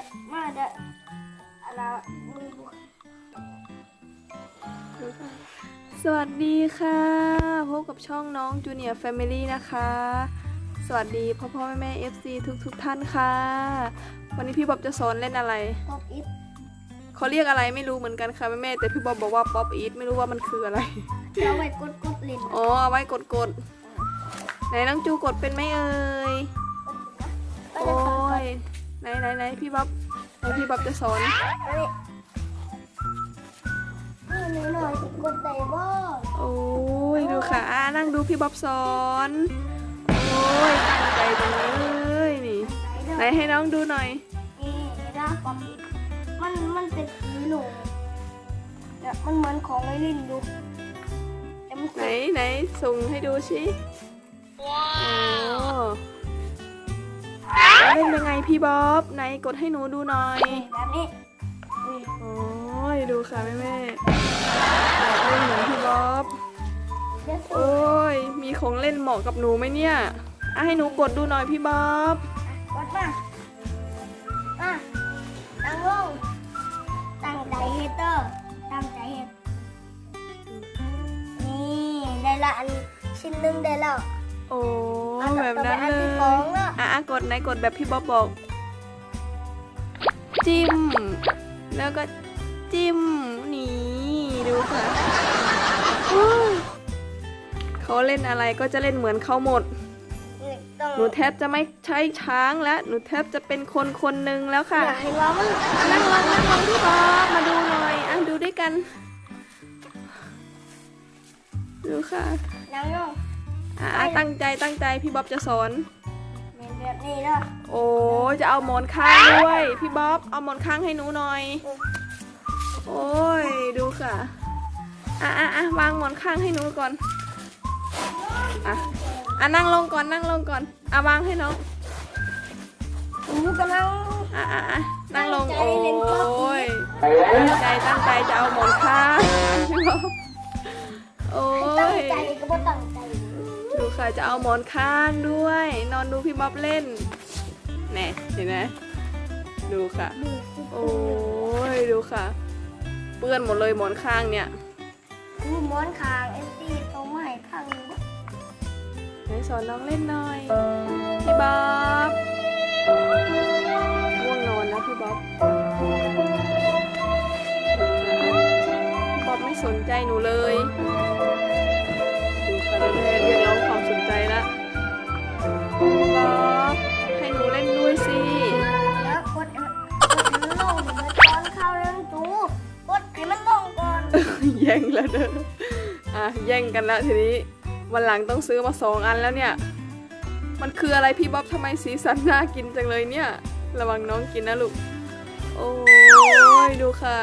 ด้อมาเด้ออะไรมึงดูสวัสดีค่ะ พบกับช่องน้องจูเนียร์แฟมิลี่นะคะ สวัสดีพ่อพ่อแม่แม่ FC ทุกทุกๆท่านค่ะ วันนี้พี่บ๊อบจะสอนเล่นอะไร ป๊อปอิทเขาเรียกอะไรไม่รู้เหมือนกันค่ะแม่แม่แต่พี่บ๊อบบอกว่าป๊อปอีทไม่รู้ว่ามันคืออะไร เราไว้กดกดเล่นอ๋อเอาไว้กดกดไหนน้องจูกดเป็นไหมเอ่ยก็โอ้จะสอนย ไหนไหนไหนพี่บ๊อบไหนพี่บ๊อบจะสอนอันนี้นี่หน่อยกดได้บ่โอ้ยดูค่ะอ่านั่งดูพี่บ๊อบสอนโอ้ยตั้งใจจังเลยนี่ไหนไหนเด้อให้น้องดูหน่อยนี่นะป๊อปอิทมันมันเป็นสีหนูเนี่ยมันเหมือนของไอรินดูแต่มันไหนไหนส่งให้ดูสิว้าวเล่นยังไง พี่บ๊อบไหนกดให้หนูดูหน่อยนี่แบบนี้นี่โอ้ยดูค่ะแม่แม่อยากเล่นเหมือนพี่บ๊อบเดี๋ยวสูโอ้ยมีของเล่นเหมาะกับหนูไหมเนี่ยอะให้หนูกดดูหน่อยพี่บ๊อบกดมามาตั้งลงตั้งใจเฮดเตอร์ตั้งใจเฮดนี่ได้ละอันชิ้นหนึงได้แล้วโอ้อันต่อ แบบนั้นไปอันเลที่ยสองแล้วอะอะกดไหนกดแบบพี่บ๊อบบอก จิ้ม แล้วก็จิ้มนี่ดูค่ะโอ้ยเขาเล่นอะไรก็จะเล่นเหมือนเขาหมด นี่ต้องหนูแทบจะไม่ใช้ช้างแล้ว หนูแทบจะเป็นคนคนหนึ่งแล้วค่ะ อยากเห็นว่ามันอะนั่งลงนั่งลงพี่บ๊อบมาดูหน่อยอะดูด้วยกัน ดูค่ะ นั่งลงอะอะ ตั้งใจตั้งใจพี่บ๊อบจะสอนเป็นแบบนี้แล้วโอ้จะเอาหมอนข้างด้วย พี่บ๊อบเอาหมอนข้างให้หนูหน่อย โอ้ยดูค่ะอะอะอะวางหมอนข้างให้หนูก่อนอะอะนั่งลงก่อนนั่งลงก่อนอะวางให้น้องหนูกำลังอะอะอะนั่งลงตั้โอ้งใจเล่นป๊อปอียทตั้งใจตั้งใจจะเอาหมอนข้างพี่บ๊อบโอ้ตั้งย ใจก็บ่ตั้งใจ ดูค่ะจะเอาหมอนข้างด้วย นอนดูพี่บ๊อบเล่นแน่เห็นไหมดูค่ะ โอ้ยดูค่ะ เปื้อนหมดเลยหมอนข้างเนี่ยดูหมอนคางเอ็นตี้ตรงมาให้ข้างหนึงไหนสอนน้องเล่นหน่อย พี่บ๊อบง่วงนอนนะพี่บ๊อบพี่บ๊อบไม่สนใจหนูเลย แย่งกันแล้วทีนี้วันหลังต้องซื้อมาสองอันแล้วเนี่ย มันคืออะไรพี่บ๊อบทำไมสีสันน่ากินจังเลยเนี่ย ระวังน้องกินนะลูก โอ้ยดูค่ะ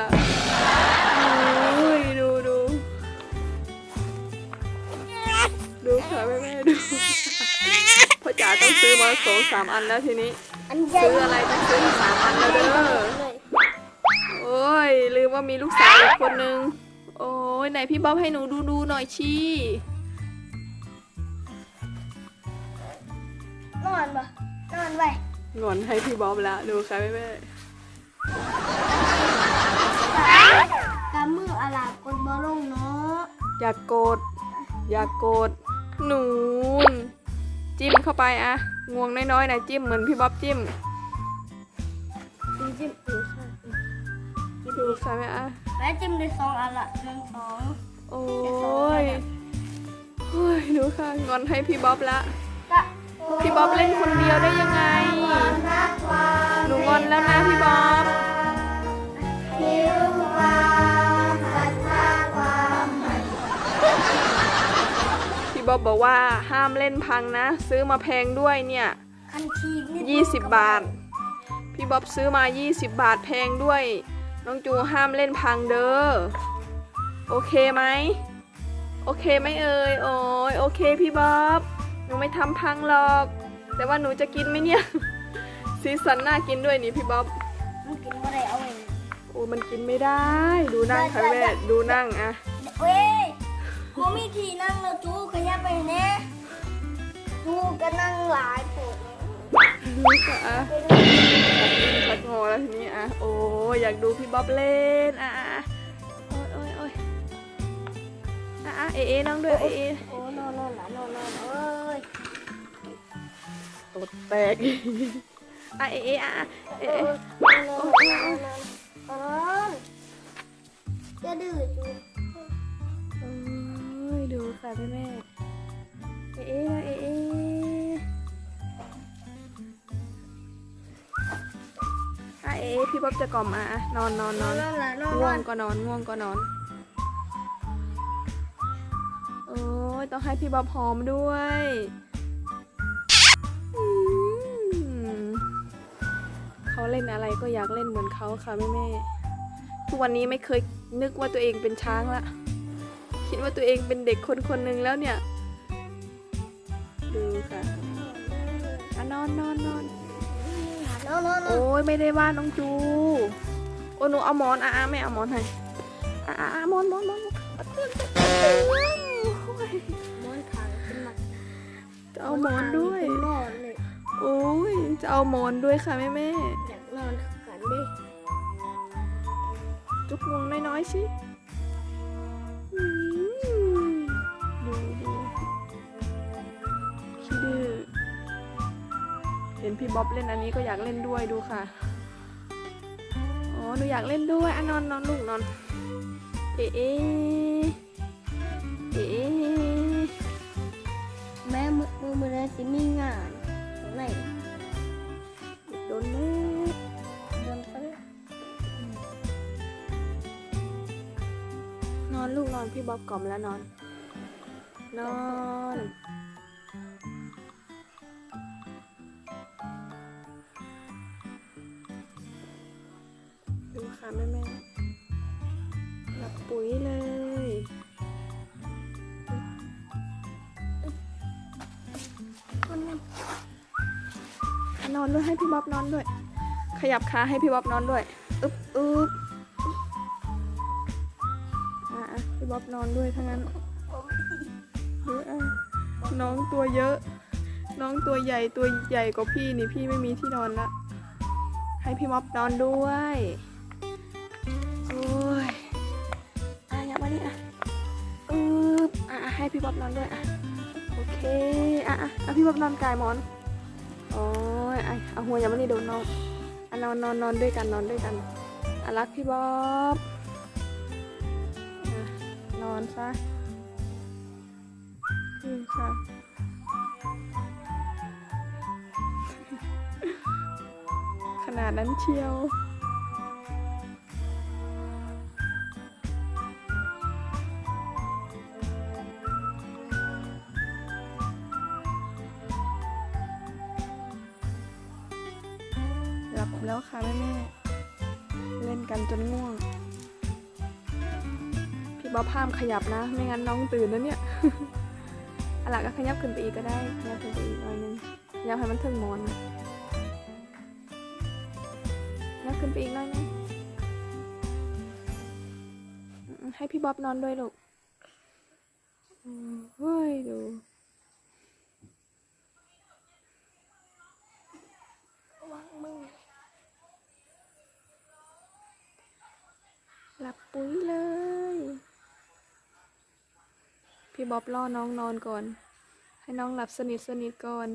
โอ้ยดูดูดูค่ะแม่แม่ดูพ่อจ๋าต้องซื้อมาสองสามอันแล้วทีนี้ ซื้ออะไรต้องซื้อสามอันแล้วเด้อโอ้ยลืมว่ามีลูกสาวอีกคนนึง ไหนพี่บ๊อบให้หนูดูดูหน่อยชีนอนปะนอนไปงอนให้พี่บ๊อบแล้วดูค่ะแม่แม่กำมืออาลาบกดบอลงเนาะอย่ากกดอย่ากกด หนูนจิ้มเข้าไปอะงวงน้อยๆนะจิ้มเหมือนพี่บ๊อบจิ้มจิ้มจิ้มดูค่ะดูค่ะแม่อะ แล้วจิ้มได้สองอันละหนึ่งสองโอ้ยโอ้ยดูค่ะงอนให้พี่บ๊อบละก็พี่บ๊อบเล่นคนเดียวได้ยังไง หนูงอนแล้วนะพี่บ๊อบหิวความศรัทธาความพี่บ๊อบบอกว่าห้ามเล่นพังนะ ซื้อมาแพงด้วยเนี่ย คันทีนิด20 บาท พี่บ๊อบซื้อมา 20 บาทแพงด้วย น้องจูห้ามเล่นพังเด้อ โอเคไหม โอเคไหมเอ่ย โอ้ยโอเคพี่บ๊อบ หนูไม่ทำพังหรอก แต่ว่าหนูจะกินไหมเนี่ย สีสันน่ากินด้วยนี่พี่บ๊อบมันกินบ่ได้เอาเองโอ้มันกินไม่ได้ ดูนั่งค่ะแม่ดูนั่งอะเว้ยบ่มีที่นั่งแล้วจูขยับไปแน่จูก็นั่งหลายโผ ล่ดูค่ะไปดูชักงอแล้วทีนี้อะ โอ้ยอยากดูพี่บ๊อบเล่นอะอะอะโอ้ยโอ้ยโอ้ยอะอะเอเอน้องด้วยเอเอโอ้นอนนอนหลานนอนนอนเอ้ยตดแตกอะเอเออะอะเอเอเออนอนนอนนอนนอนนอนจะดื้อจูโอ้ยดูค่ะแม่แม่เอเอนะเอเอ พี่บ๊อบจะกล่อมอะอะนอนนอนนนออนนนอนหลานนอนนง่วองนก็นอนง่วงก็นอนโอ้ยต้องให้พี่บ๊อบหอมด้วยอืมเขาเล่นอะไรก็อยากเล่นเหมือนเขาค่ะแม่แม่ๆทุกวันนี้ไม่เคยนึกว่าตัวเองเป็นช้างละคิดว่าตัวเองเป็นเด็กคนคนหนึ่งแล้วเนี่ย ดูค่ะอะนอนนอนนอน นอนนอนโอ้ยไม่ได้ว่าน้องจู โอ้หนูเอาหมอนอะอะไม่เอาหมอนให้อะอะหมอนหมอนหมอนเอาเตือนเตือนเตือนโอ้ยนอนขางเป็นหมัดจะเอาหมอนด้วยนอนเลยโอ้ยจะเอาหมอนด้วยค่ะแม่แม่อยากนอนกันดิจุกงวงน้อยๆสิ ห็นพี่บ๊อบเล่นอันนี้ก็อยากเล่นด้วยดูค่ะอ๋อหนูอยากเล่นด้วยอะนอนนอนลูกนอนเอ๊ะเอ๊ะเอ๊ะแม่มือมือมือเลยสิมีงานตรงไหนโดนแม่เดินไปนอนลูกนอนพี่บ๊อบกล่อมแล้วนอน นอน ปุ๋ยเลย นอนด้วยให้พี่บ๊อบนอนด้วย ขยับขาให้พี่บ๊อบนอนด้วย อึ๊บอึ๊บอะพี่บ๊อบนอนด้วยทั้งนั้นน้องตัวเยอะ น้องตัวใหญ่ตัวใหญ่กว่าพี่นี่พี่ไม่มีที่นอนละ ให้พี่บ๊อบนอนด้วย ให้พี่บ๊อบนอนด้วยอะโอเคอะอะอะพี่บ๊อบนอนกายหมอนโอ้ยอะเอาหัวอย่ามานี่โดนน้องอะนอนนอนนอนด้วยกันนอนด้วยกันอะรักพี่บ๊อบนอนซะอืมค่ะขนาดนั้นเชียว หลับแล้วค่ะแม่แม่เล่นกันจนง่วง พี่บ๊อบห้ามขยับนะ ไม่งั้นน้องตื่นแล้วเนี่ยอะล่ะก็ขยับขึ้นไปอีกก็ได้ขยับขึ้นไปอีกหน่อยนึงขยับให้มันถึงหมอนนะขยับขึ้นไปอีกหน่อยนึงอืมให้พี่บ๊อบนอนด้วยลูกเฮ้ยดู วางมือ หลับปุ๋ยเลย พี่บ๊อบล่อน้องนอนก่อน ให้น้องหลับสนิทสนิทก่อน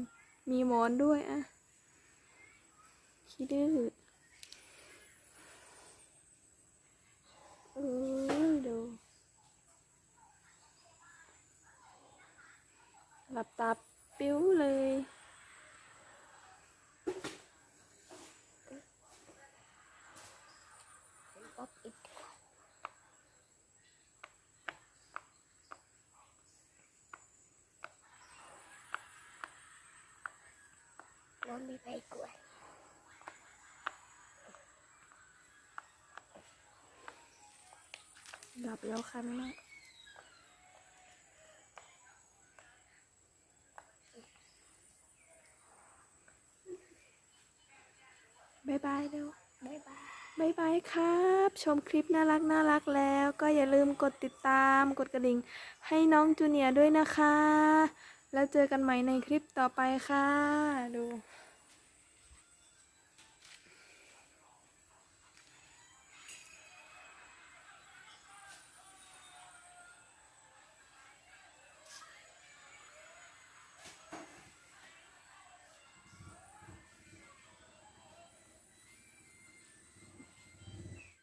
มีหมอนด้วยอะขี้ดื้อเออดูหลับตาปิ้วเลย ป๊อปอีก มีไปกล้วยหลับแล้วค่ะแม่บายบายเร็วบายบายบายบายครับ ชมคลิปน่ารักน่ารักแล้ว ก็อย่าลืมกดติดตามกดกระดิ่ง ให้น้องจูเนียร์ด้วยนะคะ แล้วเจอกันใหม่ในคลิปต่อไปค่ะ ดู